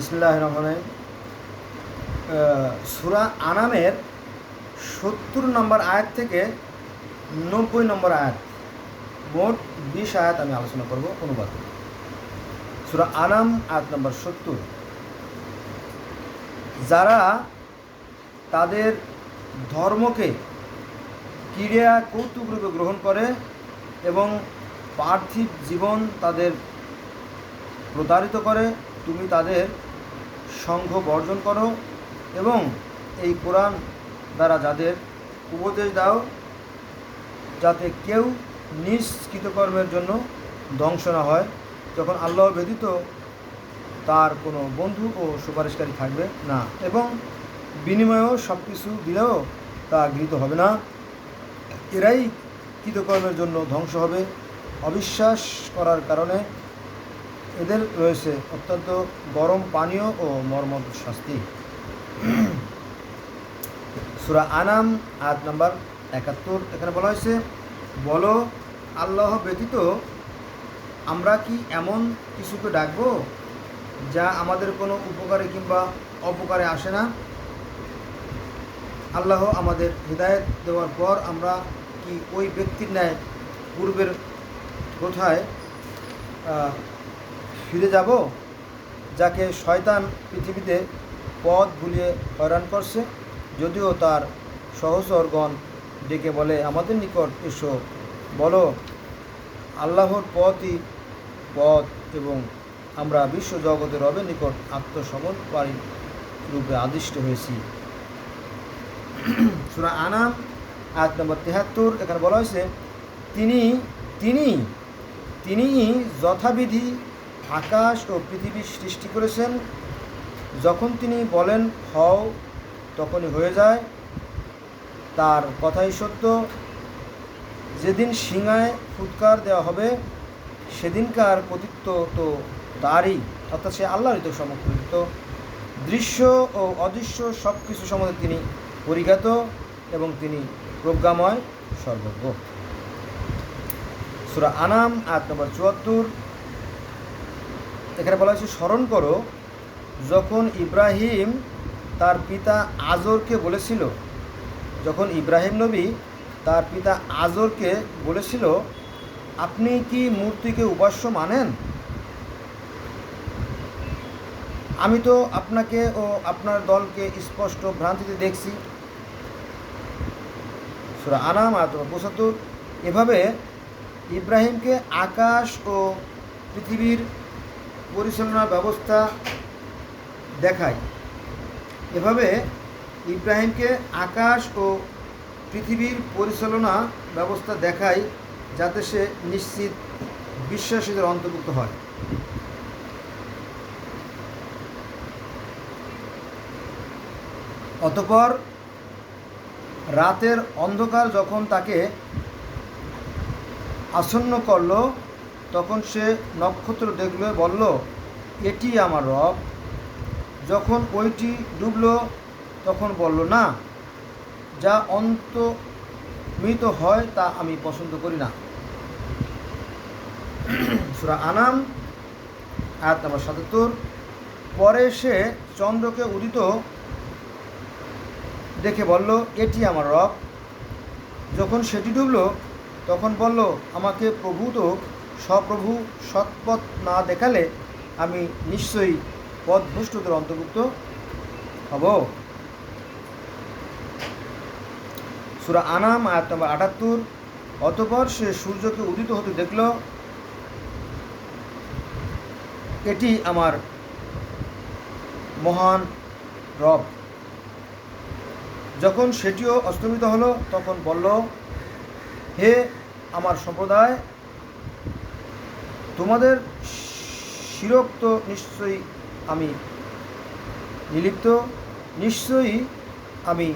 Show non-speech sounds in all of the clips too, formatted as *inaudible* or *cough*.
ইসমিল্লাহ রহমানে সুরা আনামের সত্তর নম্বর আয়াত থেকে নব্বই নম্বর আয়াত, মোট বিশ আয়াত আমি আলোচনা করব অনুবাদ। সুরা আনাম আয়াত নম্বর সত্তর। যারা তাদের ধর্মকে ক্রীড়া কৌতুক রূপে গ্রহণ করে এবং পার্থিব জীবন তাদের প্রতারিত করে তুমি তাদের সংঘ বর্জন করো এবং এই কোরআন দ্বারা যাদের উপদেশ দাও, যাতে কেউ নিজ কৃতকর্মের জন্য ধ্বংস না হয়, যখন আল্লাহ ব্যতীত তার কোনো বন্ধু ও সুপারিশকারী থাকবে না এবং বিনিময়েও সব কিছু দিলেও তা গৃহীত হবে না। এরাই কৃতকর্মের জন্য ধ্বংস হবে। অবিশ্বাস করার কারণে এদের রয়েছে অত্যন্ত গরম পানীয় ও মর্মদ শাস্তি সুরা আনাম আট নাম্বার একাত্তর, এখানে বলা হয়েছে, বলো, আল্লাহ ব্যতীত আমরা কি এমন কিছুকে ডাকবো যা আমাদের কোনো উপকারে কিংবা অপকারে আসে না? আল্লাহ আমাদের হৃদায়ত দেওয়ার পর আমরা কি ওই ব্যক্তির ন্যায় পূর্বের কোথায় ফিরে যাব, যাকে শয়তান পৃথিবীতে পথ ভুলিয়ে হয়রান করছে, যদিও তার সহচরগণ ডেকে বলে, আমাদের নিকট এসো, বলো, আল্লাহর পথই পথ এবং আমরা বিশ্ব জগতের রবের নিকট আত্মসমর্পণকারী রূপে আদিষ্ট হয়েছি। *clears throat* সুরা আনাম, আয়াত নম্বর তেহাত্তর, এখানে বলা হয়েছে, তিনি তিনি তিনি যথাবিধি আকাশ ও পৃথিবী সৃষ্টি করেছেন। যখন তিনি বলেন, হও, তখনই হয়ে যায়। তার কথাই সত্য। যেদিন সিংহায় ফুৎকার দেওয়া হবে, সেদিনকার কতিত্ব তো তারই, অর্থাৎ সে আল্লাহরই তো সমকৃত দৃশ্য ও অদৃশ্য সব কিছু সম্বন্ধে তিনি পরিজ্ঞাত এবং তিনি প্রজ্ঞাময়, সর্বজ্ঞ। সুরা আনাম আট নম্বর চুয়াত্তর। এখানে বলা হয়েছে, স্মরণ করো, যখন ইব্রাহিম তার পিতা আজরকে বলেছিল, যখন ইব্রাহিম নবী তার পিতা আজরকে বলেছিল, আপনি কি মূর্তিকে উপাস্য মানেন? আমি তো আপনাকে ও আপনার দলকে স্পষ্ট ভ্রান্তিতে দেখছি। সুরা আনাম পঁচাত্তর। এভাবে ইব্রাহিমকে আকাশ ও পৃথিবীর পরিচালনা ব্যবস্থা দেখায়। এভাবে ইব্রাহিমকে আকাশ ও পৃথিবীর পরিচালনা ব্যবস্থা দেখায় যাতে সে নিশ্চিত বিশ্বাসীদের অন্তর্ভুক্ত হয়। অতপর রাতের অন্ধকার যখন তাকে আসন্ন করল তখন সে নক্ষত্র দেখল, বলল, এটি আমার রব। যখন ওইটি ডুবল, তখন বলল, না, যা অন্তমিত হয় তা আমি পছন্দ করি না। *clears throat* সুরা আনাম, আয়াত নাম্বার সাতাত্তর। পরে সে চন্দ্রকে উদিত দেখে বলল, এটি আমার রব। যখন সেটি ডুবল, তখন বলল, আমাকে প্রভু সপ্রভু সৎপথ না দেখালে আমি নিশ্চয়ই পথভ্রষ্টদের অন্তর্ভুক্ত হব। সুরা আনাম, আয়াত নম্বর আটাত্তর। অতপর সে সূর্যকে উদিত হতে দেখল, এটি আমার মহান রব। যখন সেটিও অস্তমিত হলো, তখন বলল, হে আমার সম্প্রদায় তোমাদের শিরক তো নিশ্চয়ই আমি নিলিপ্ত, নিশ্চয়ই আমি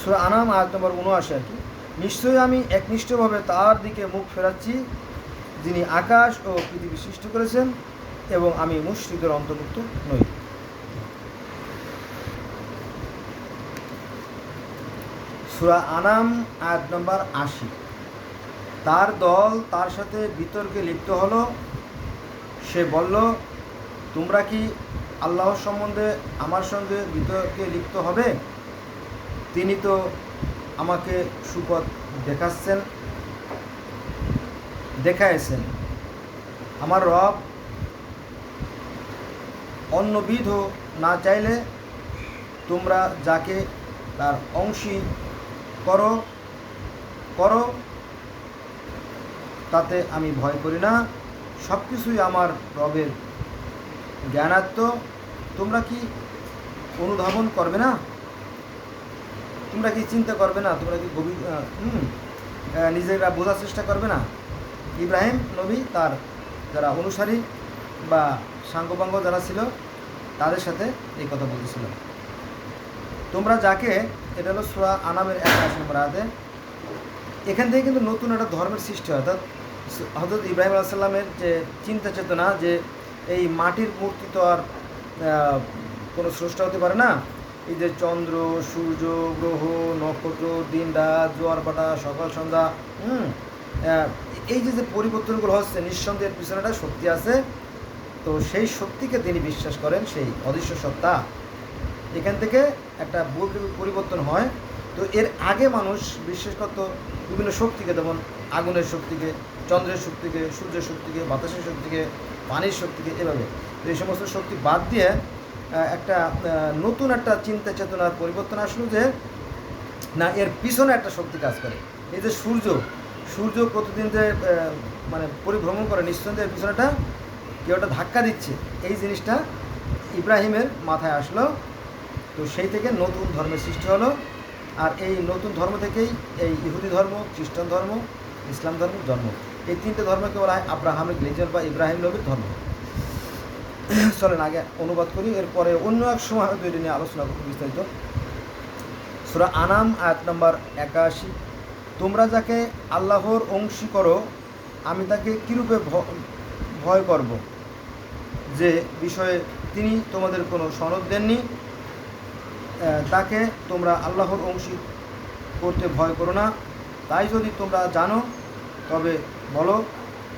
সুরা আনাম আয়াত নম্বর উনআশি আর কি। নিশ্চয়ই আমি একনিষ্ঠভাবে তার দিকে মুখ ফেরাচ্ছি, যিনি আকাশ ও পৃথিবী সৃষ্টি করেছেন এবং আমি মুশ্রিদের অন্তর্ভুক্ত নই। সুরা আনাম আয়াত নম্বর আশি। তার দল তার সাথে বিতর্কে লিপ্ত হলো। সে বলল, তোমরা কি আল্লাহর সম্বন্ধে আমার সঙ্গে বিতর্কে লিপ্ত হবে? তিনি তো আমাকে সুপথ দেখাচ্ছেন, দেখাইছেন। আমার রব অন্যবিধ না চাইলে তোমরা যাকে তার অংশী করো করো তাতে আমি ভয় করি না। সব কিছুই আমার রবের জ্ঞানাত্ম। তোমরা কি অনুধাবন করবে না? তোমরা কি চিন্তা করবে না? তোমরা কি গভীর নিজেরা বোঝার চেষ্টা করবে না? ইব্রাহিম নবী তার যারা অনুসারী বা সাঙ্গপাঙ্গ যারা ছিল, তাদের সাথে এই কথা বলতেছিল। তোমরা যাকে, এটা হলো সুরা আনামের এক নম্বর আয়াতে, এখান থেকে কিন্তু নতুন একটা ধর্মের সৃষ্টি হয়। অর্থাৎ হজরত ইব্রাহিম আলাইসাল্লামের যে চিন্তা চেতনা, যে এই মাটির মূর্তি তো আর কোনো স্রষ্টা হতে পারে না। এই যে চন্দ্র, সূর্য, গ্রহ, নক্ষত্র, দিন, রাত, জোয়ার পাটা সকাল, সন্ধ্যা, হুম এই যে যে পরিবর্তনগুলো হচ্ছে নিঃসন্দেহের পিছনে একটা শক্তি আছে। তো সেই শক্তিকে তিনি বিশ্বাস করেন, সেই অদৃশ্য সত্তা। এখান থেকে একটা পরিবর্তন হয়। তো এর আগে মানুষ করতো বিভিন্ন শক্তিকে, যেমন আগুনের শক্তিকে, চন্দ্রের শক্তিকে, সূর্যের শক্তিকে, বাতাসের শক্তিকে, পানির শক্তিকে, এভাবে। এই সমস্ত শক্তি বাদ দিয়ে একটা নতুন একটা চিন্তা চেতনার পরিবর্তন আসলো যে, না, এর পিছনে একটা শক্তি কাজ করে। এই যে সূর্য সূর্য প্রতিদিন যে মানে পরিভ্রমণ করে নিঃসন্দেহে এর পিছনেটা কেউ একটা ধাক্কা দিচ্ছে। এই জিনিসটা ইব্রাহিমের মাথায় আসলো। তো সেই থেকে নতুন ধর্মের সৃষ্টি হলো। আর এই নতুন ধর্ম থেকেই এই ইহুদি ধর্ম, খ্রিস্টান ধর্ম, ইসলাম ধর্ম জন্ম। এই তিনটে ধর্মকে বলা হয় আব্রাহামিক রিলিজন বা ইব্রাহিম নবীর ধর্ম। চলেন আগে অনুবাদ করি, এরপরে অন্য এক সময় হয়তো এটা নিয়ে আলোচনা করব বিস্তারিত। সুরা আনাম, আয়াত নম্বর একাশি। তোমরা যাকে আল্লাহর অংশী করো, আমি তাকে কীরূপে ভয় করব? যে বিষয়ে তিনি তোমাদের কোনো সনদ দেননি তাকে তোমরা আল্লাহর অংশী করতে ভয় করো না। তাই যদি তোমরা জানো, তবে বলো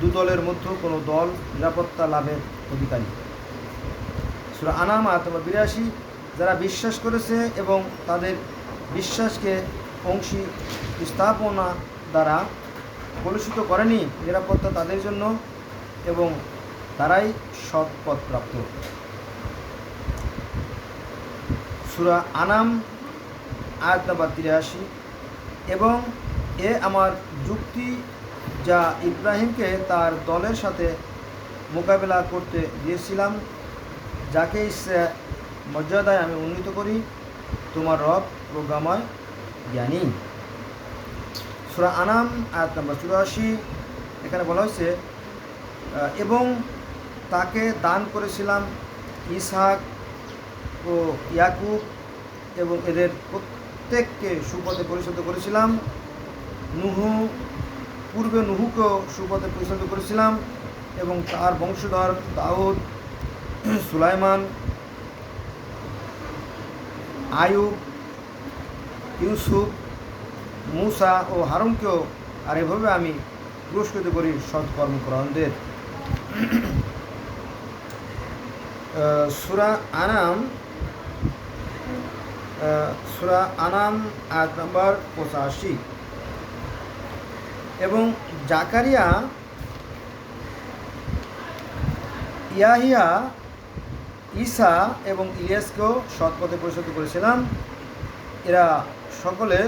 দু দলের মধ্যে কোনো দল নিরাপত্তা লাভের অধিকারী। সুরা আনাম নম্বর বিরাশি, যারা বিশ্বাস করেছে এবং তাদের বিশ্বাসকে অংশী স্থাপনা দ্বারা কলুষিত করেনি, নিরাপত্তা তাদের জন্য এবং তারাই সৎ পথ প্রাপ্ত সুরা আনাম, আয়াত নাম্বার তিরাশি। এবং এ আমার যুক্তি যা ইব্রাহিমকে তার দলের সাথে মোকাবেলা করতে দিয়েছিলাম, যাকে ইচ্ছে মর্যাদায় আমি উন্নীত করি। তোমার রব প্রোগ্রাময় জ্ঞানী। সুরা আনাম, আয়াত নাম্বার চুরাশি, এখানে বলা হয়েছে এবং তাকে দান করেছিলাম ইসহাক ও ইয়াকুব এবং এদের প্রত্যেককে সুপথে পরিচালিত করেছিলাম। নুহু পূর্বে নুহুকেও সুপথে পরিচালিত করেছিলাম এবং তার বংশধর দাউদ সুলাইমান আয়ুব ইউসুফ মুসা ও হারুনকেও আর এভাবে আমি পুরস্কৃত করি সৎকর্মকরণদের। আহ, সুরা আনাম সুরা আনাম, আয়াত নম্বর পঁচাশি। এবং জাকারিয়া ইয়াহিয়া, ঈসা এবং ইলিয়াসকেও সৎপথে পরিচালিত করেছিলাম। এরা সকলে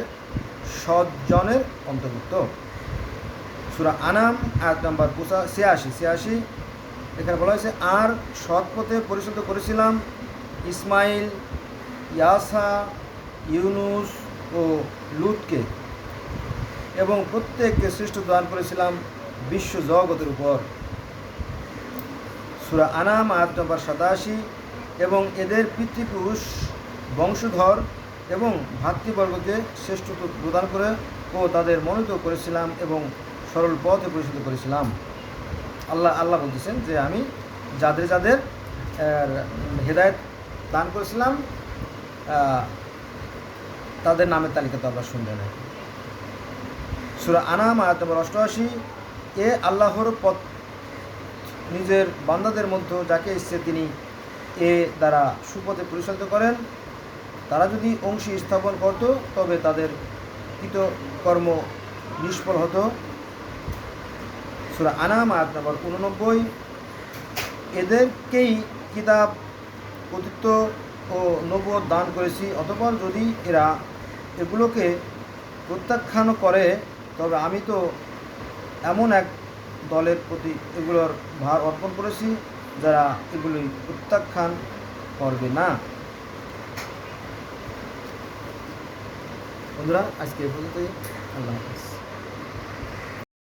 সৎজনের অন্তর্ভুক্ত। সুরা আনাম, আয়াত নম্বর পঁচা, ছিয়াশি ছিয়াশি। এখানে বলা হয়েছে, আর সৎপথে পরিচালিত করেছিলাম ইসমাইল ইয়াসা, ইউনুস ও লুতকে এবং প্রত্যেককে শ্রেষ্ঠ দান করেছিলাম বিশ্ব জগতের উপর। সুরা আনাম, আয়াত নম্বর সাতাশি, এবং এদের পিতৃপুরুষ, বংশধর এবং ভাতৃবর্গকে শ্রেষ্ঠত্ব প্রদান করে ও তাদের মনোনীত করেছিলাম এবং সরল পথে পরিচিত করেছিলাম। আল্লাহ আল্লাহ বলতেছেন যে আমি যাদের যাদের হেদায়ত দান করেছিলাম তাদের নামের তালিকা তো আমরা শুনবে কি। সুরা আনাম, আয়াত নম্বর অষ্টআশি, এ আল্লাহর পথ নিজের বান্দাদের মধ্যে যাকে ইচ্ছে তিনি এ দ্বারা সুপথে পরিচালিত করেন, তারা যদি অংশী স্থাপন করত, তবে তাদের কৃতকর্ম নিষ্ফল হতো সুরা আনাম, আয়াত নম্বর উননব্বই, এদেরকেই কিতাব কর্তৃত্ব ও নবুয়ত দান করেছি, অতপর যদি এরা এগুলোকে প্রত্যাখ্যান করে, তবে আমি তো এমন এক দলের প্রতি এগুলোর ভার অর্পণ করেছি যারা এগুলি প্রত্যাখ্যান করবে না। বন্ধুরা, আজকে পর্যন্তই। আল্লাহ হাফিজ।